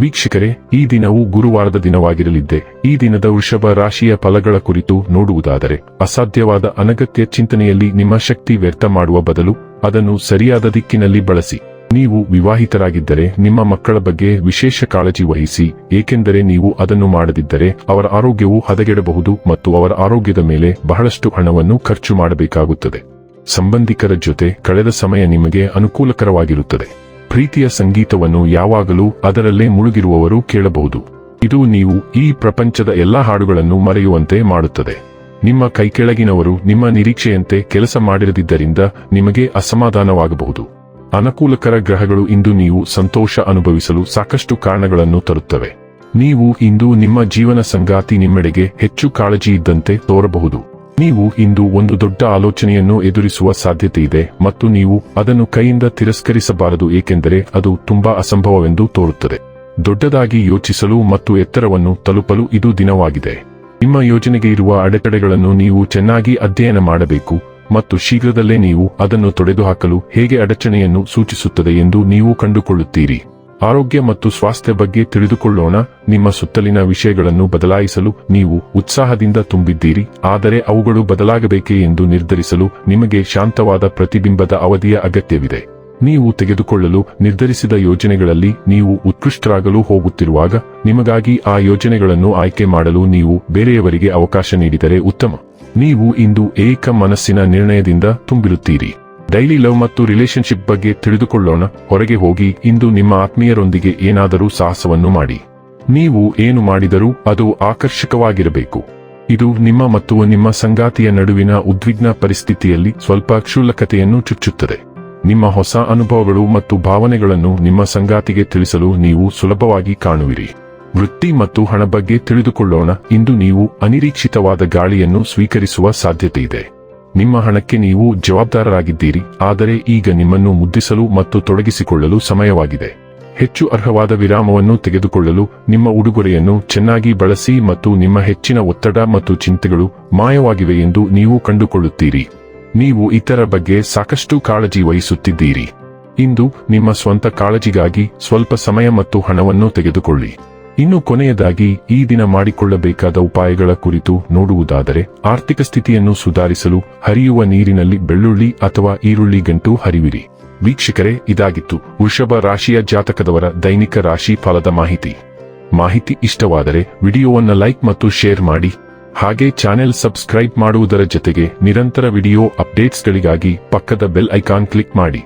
ವೀಕ್ಷಕರೇ, ಈ ದಿನವು ಗುರುವಾರದ ದಿನವಾಗಿರಲಿದ್ದೆ. ಈ ದಿನದ ವೃಷಭ ರಾಶಿಯ ಫಲಗಳ ಕುರಿತು ನೋಡುವುದಾದರೆ, ಅಸಾಧ್ಯವಾದ ಅನಗತ್ಯ ಚಿಂತನೆಯಲ್ಲಿ ನಿಮ್ಮ ಶಕ್ತಿ ವ್ಯರ್ಥ ಮಾಡುವ ಬದಲು ಅದನ್ನು ಸರಿಯಾದ ದಿಕ್ಕಿನಲ್ಲಿ ಬಳಸಿ. ನೀವು ವಿವಾಹಿತರಾಗಿದ್ದರೆ, ನಿಮ್ಮ ಮಕ್ಕಳ ಬಗ್ಗೆ ವಿಶೇಷ ಕಾಳಜಿ ವಹಿಸಿ, ಏಕೆಂದರೆ ನೀವು ಅದನ್ನು ಮಾಡದಿದ್ದರೆ ಅವರ ಆರೋಗ್ಯವು ಹದಗೆಡಬಹುದು ಮತ್ತು ಅವರ ಆರೋಗ್ಯದ ಮೇಲೆ ಬಹಳಷ್ಟು ಹಣವನ್ನು ಖರ್ಚು ಮಾಡಬೇಕಾಗುತ್ತದೆ. ಸಂಬಂಧಿಕರ ಜೊತೆ ಕಳೆದ ಸಮಯ ನಿಮಗೆ ಅನುಕೂಲಕರವಾಗಿರುತ್ತದೆ. ಪ್ರೀತಿಯ ಸಂಗೀತವನ್ನು ಯಾವಾಗಲೂ ಅದರಲ್ಲೇ ಮುಳುಗಿರುವವರು ಕೇಳಬಹುದು. ಇದು ನೀವು ಈ ಪ್ರಪಂಚದ ಎಲ್ಲಾ ಹಾಡುಗಳನ್ನು ಮರೆಯುವಂತೆ ಮಾಡುತ್ತದೆ. ನಿಮ್ಮ ಕೈಕೆಳಗಿನವರು ನಿಮ್ಮ ನಿರೀಕ್ಷೆಯಂತೆ ಕೆಲಸ ಮಾಡಿರದಿದ್ದರಿಂದ ನಿಮಗೆ ಅಸಮಾಧಾನವಾಗಬಹುದು. ಅನುಕೂಲಕರ ಗ್ರಹಗಳು ಇಂದು ನೀವು ಸಂತೋಷ ಅನುಭವಿಸಲು ಸಾಕಷ್ಟು ಕಾರಣಗಳನ್ನು ತರುತ್ತವೆ. ನೀವು ಇಂದು ನಿಮ್ಮ ಜೀವನ ಸಂಗಾತಿ ನಿಮ್ಮೆಡೆಗೆ ಹೆಚ್ಚು ಕಾಳಜಿ ಇದ್ದಂತೆ ತೋರಬಹುದು. ನೀವು ಇಂದು ಒಂದು ದೊಡ್ಡ ಆಲೋಚನೆಯನ್ನು ಎದುರಿಸುವ ಸಾಧ್ಯತೆ ಇದೆ ಮತ್ತು ನೀವು ಅದನ್ನು ಕೈಯಿಂದ ತಿರಸ್ಕರಿಸಬಾರದು ಏಕೆಂದರೆ ಅದು ತುಂಬಾ ಅಸಂಭವವೆಂದು ತೋರುತ್ತದೆ. ದೊಡ್ಡದಾಗಿ ಯೋಚಿಸಲು ಮತ್ತು ಎತ್ತರವನ್ನು ತಲುಪಲು ಇದು ದಿನವಾಗಿದೆ. ನಿಮ್ಮ ಯೋಜನೆಗೆ ಇರುವ ಅಡೆತಡೆಗಳನ್ನು ನೀವು ಚೆನ್ನಾಗಿ ಅಧ್ಯಯನ ಮಾಡಬೇಕು ಮತ್ತು ಶೀಘ್ರದಲ್ಲೇ ನೀವು ಅದನ್ನು ತೊಡೆದುಹಾಕಲು ಹೇಗೆ ಅಡಚಣೆಯನ್ನು ಸೂಚಿಸುತ್ತದೆ ಎಂದು ನೀವು ಕಂಡುಕೊಳ್ಳುತ್ತೀರಿ. ಆರೋಗ್ಯ ಮತ್ತು ಸ್ವಾಸ್ಥ್ಯ ಬಗ್ಗೆ ತಿಳಿದುಕೊಳ್ಳೋಣ. ನಿಮ್ಮ ಸುತ್ತಲಿನ ವಿಷಯಗಳನ್ನು ಬದಲಾಯಿಸಲು ನೀವು ಉತ್ಸಾಹದಿಂದ ತುಂಬಿದ್ದೀರಿ. ಆದರೆ ಅವುಗಳು ಬದಲಾಗಬೇಕೇ ಎಂದು ನಿರ್ಧರಿಸಲು ನಿಮಗೆ ಶಾಂತವಾದ ಪ್ರತಿಬಿಂಬದ ಅವಧಿಯ ಅಗತ್ಯವಿದೆ. ನೀವು ತೆಗೆದುಕೊಳ್ಳಲು ನಿರ್ಧರಿಸಿದ ಯೋಜನೆಗಳಲ್ಲಿ ನೀವು ಉತ್ಕೃಷ್ಟರಾಗಲು ಹೋಗುತ್ತಿರುವಾಗ ನಿಮಗಾಗಿ ಆ ಯೋಜನೆಗಳನ್ನು ಆಯ್ಕೆ ಮಾಡಲು ನೀವು ಬೇರೆಯವರಿಗೆ ಅವಕಾಶ ನೀಡಿದರೆ ಉತ್ತಮ. ನೀವು ಇಂದು ಏಕ ಮನಸ್ಸಿನ ನಿರ್ಣಯದಿಂದ ತುಂಬಿರುತ್ತೀರಿ. ಡೈಲಿ ಲವ್ ಮತ್ತು ರಿಲೇಶನ್ಶಿಪ್ ಬಗ್ಗೆ ತಿಳಿದುಕೊಳ್ಳೋಣ. ಹೊರಗೆ ಹೋಗಿ, ಇಂದು ನಿಮ್ಮ ಆತ್ಮೀಯರೊಂದಿಗೆ ಏನಾದರೂ ಸಾಹಸವನ್ನು ಮಾಡಿ. ನೀವು ಏನು ಮಾಡಿದರೂ ಅದು ಆಕರ್ಷಕವಾಗಿರಬೇಕು. ಇದು ನಿಮ್ಮ ಮತ್ತು ನಿಮ್ಮ ಸಂಗಾತಿಯ ನಡುವಿನ ಉದ್ವಿಗ್ನ ಪರಿಸ್ಥಿತಿಯಲ್ಲಿ ಸ್ವಲ್ಪ ಕ್ಷುಲ್ಲಕತೆಯನ್ನು ಚುಚ್ಚುತ್ತದೆ. ನಿಮ್ಮ ಹೊಸ ಅನುಭವಗಳು ಮತ್ತು ಭಾವನೆಗಳನ್ನು ನಿಮ್ಮ ಸಂಗಾತಿಗೆ ತಿಳಿಸಲು ನೀವು ಸುಲಭವಾಗಿ ಕಾಣುವಿರಿ. ವೃತ್ತಿ ಮತ್ತು ಹಣ ಬಗ್ಗೆ ತಿಳಿದುಕೊಳ್ಳೋಣ. ಇಂದು ನೀವು ಅನಿರೀಕ್ಷಿತವಾದ ಗಾಳಿಯನ್ನು ಸ್ವೀಕರಿಸುವ ಸಾಧ್ಯತೆ ಇದೆ ನಿಮ್ಮ ಹಣಕ್ಕೆ ನೀವು ಜವಾಬ್ದಾರರಾಗಿದ್ದೀರಿ, ಆದರೆ ಈಗ ನಿಮ್ಮನ್ನು ಮುದ್ದಿಸಲು ಮತ್ತು ತೊಡಗಿಸಿಕೊಳ್ಳಲು ಸಮಯವಾಗಿದೆ. ಹೆಚ್ಚು ಅರ್ಹವಾದ ವಿರಾಮವನ್ನು ತೆಗೆದುಕೊಳ್ಳಲು ನಿಮ್ಮ ಉಡುಗೊರೆಯನ್ನು ಚೆನ್ನಾಗಿ ಬಳಸಿ ಮತ್ತು ನಿಮ್ಮ ಹೆಚ್ಚಿನ ಒತ್ತಡ ಮತ್ತು ಚಿಂತೆಗಳು ಮಾಯವಾಗಿವೆ ಎಂದು ನೀವು ಕಂಡುಕೊಳ್ಳುತ್ತೀರಿ. ನೀವು ಇತರ ಬಗ್ಗೆ ಸಾಕಷ್ಟು ಕಾಳಜಿ ವಹಿಸುತ್ತಿದ್ದೀರಿ. ಇಂದು ನಿಮ್ಮ ಸ್ವಂತ ಕಾಳಜಿಗಾಗಿ ಸ್ವಲ್ಪ ಸಮಯ ಮತ್ತು ಹಣವನ್ನು ತೆಗೆದುಕೊಳ್ಳಿ. ಇನ್ನು ಕೊನೆಯದಾಗಿ ಈ ದಿನ ಮಾಡಿಕೊಳ್ಳಬೇಕಾದ ಉಪಾಯಗಳ ಕುರಿತು ನೋಡುವುದಾದರೆ ಆರ್ಥಿಕ ಸ್ಥಿತಿಯನ್ನು ಸುಧಾರಿಸಲು ಹರಿಯುವ ನೀರಿನಲ್ಲಿ ಬೆಳ್ಳುಳ್ಳಿ ಅಥವಾ ಈರುಳ್ಳಿ ಗಂಟು ಹರಿವಿರಿ. ವೀಕ್ಷಕರೇ, ಇದಾಗಿತ್ತು ವೃಷಭ ರಾಶಿಯ ಜಾತಕದವರ ದೈನಿಕ ರಾಶಿ ಫಲದ ಮಾಹಿತಿ. ಮಾಹಿತಿ ಇಷ್ಟವಾದರೆ ವಿಡಿಯೋವನ್ನ ಲೈಕ್ ಮತ್ತು ಶೇರ್ ಮಾಡಿ. ಹಾಗೆ ಚಾನೆಲ್ ಸಬ್ಸ್ಕ್ರೈಬ್ ಮಾಡುವುದರ ಜೊತೆಗೆ ನಿರಂತರ ವಿಡಿಯೋ ಅಪ್ಡೇಟ್ಸ್ಗಳಿಗಾಗಿ ಪಕ್ಕದ ಬೆಲ್ ಐಕಾನ್ ಕ್ಲಿಕ್ ಮಾಡಿ.